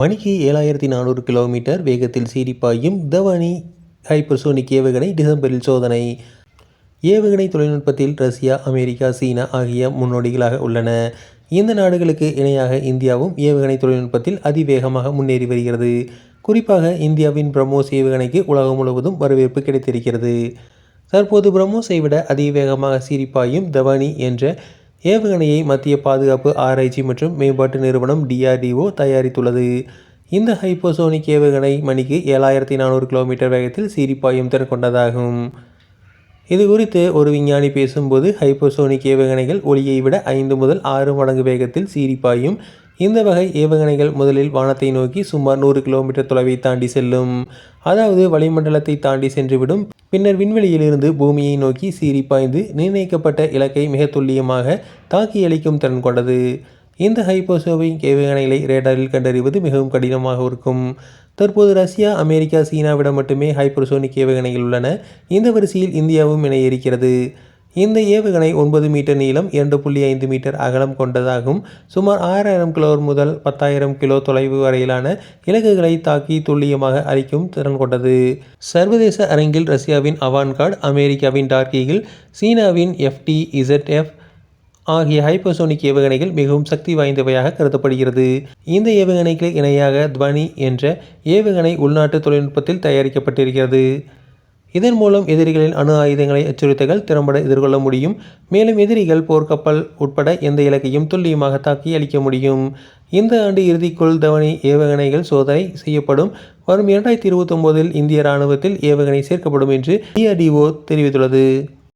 மணிக்கு ஏழாயிரத்தி நானூறு கிலோமீட்டர் வேகத்தில் சீரிப்பாயும் தவானி ஹைப்பர்சோனிக் ஏவுகணை டிசம்பரில் சோதனை. ஏவுகணை தொழில்நுட்பத்தில் ரஷ்யா அமெரிக்கா சீனா ஆகிய முன்னோடிகளாக உள்ளன. இந்த நாடுகளுக்கு இணையாக இந்தியாவும் ஏவுகணை தொழில்நுட்பத்தில் அதிவேகமாக முன்னேறி வருகிறது. குறிப்பாக இந்தியாவின் பிரம்மோஸ் ஏவுகணைக்கு உலகம் முழுவதும் வரவேற்பு கிடைத்திருக்கிறது. தற்போது பிரம்மோஸை விட அதிவேகமாக சீரிப்பாயும் தவானி என்ற ஏவுகணையை மத்திய பாதுகாப்பு ஆராய்ச்சி மற்றும் மேம்பாட்டு நிறுவனம் டிஆர்டிஓ தயாரித்துள்ளது. இந்த ஹைப்போசோனிக் ஏவுகணை மணிக்கு ஏழாயிரத்தி நானூறு கிலோமீட்டர் வேகத்தில் சீரிப்பாயும் திறன் கொண்டதாகும் இது குறித்து ஒரு விஞ்ஞானி பேசும்போது ஹைப்போசோனிக் ஏவுகணைகள் ஒளியை விட ஐந்து முதல் ஆறு மடங்கு வேகத்தில் சீரிப்பாயும் இந்த வகை ஏவுகணைகள் முதலில் வானத்தை நோக்கி சுமார் நூறு கிலோமீட்டர் தொலைவை தாண்டி செல்லும். அதாவது வளிமண்டலத்தை தாண்டி சென்றுவிடும். பின்னர் விண்வெளியிலிருந்து பூமியை நோக்கி சீறி பாய்ந்து நிர்ணயிக்கப்பட்ட இலக்கை மிக துல்லியமாக தாக்கி அளிக்கும் திறன் கொண்டது. இந்த ஹைப்போசோவிங் ஏவுகணைகளை ரேடாரில் கண்டறிவது மிகவும் கடினமாக இருக்கும். தற்போது ரஷ்யா அமெரிக்கா சீனாவிடம் மட்டுமே ஹைப்பர்சோனிக் ஏவுகணைகள் உள்ளன. இந்த வரிசையில் இந்தியாவும் இணைய இருக்கிறது. இந்த ஏவுகணை ஒன்பது மீட்டர் நீளம் இரண்டு புள்ளி ஐந்து மீட்டர் அகலம் கொண்டதாகும். சுமார் ஆறாயிரம் கிலோ முதல் பத்தாயிரம் கிலோ தொலைவு வரையிலான இலக்குகளை தாக்கி துல்லியமாக அளிக்கும் திறன் கொண்டது. சர்வதேச அரங்கில் ரஷ்யாவின் அவான்கார்டு அமெரிக்காவின் டார்கீகிள் சீனாவின் எஃப்டி இசட்எஃப் ஆகிய ஹைப்பர்சோனிக் ஏவுகணைகள் மிகவும் சக்தி வாய்ந்தவையாக கருதப்படுகிறது. இந்த ஏவுகணைக்கு இணையாக துவனி என்ற ஏவுகணை உள்நாட்டு தொழில்நுட்பத்தில் தயாரிக்கப்பட்டிருக்கிறது. இதன் மூலம் எதிரிகளின் அணு ஆயுதங்களை அச்சுறுத்தல்கள் திறம்பட எதிர்கொள்ள முடியும். மேலும் எதிரிகள் போர்க்கப்பல் உட்பட எந்த இலக்கையும் துல்லியமாக தாக்கி அளிக்க முடியும். இந்த ஆண்டு இறுதிக்குள் தவணி ஏவுகணைகள் சோதனை செய்யப்படும். வரும் இரண்டாயிரத்தி இருபத்தொம்போதில் இந்திய ராணுவத்தில் ஏவுகணை சேர்க்கப்படும் என்று டிஆர்டிஓ தெரிவித்துள்ளது.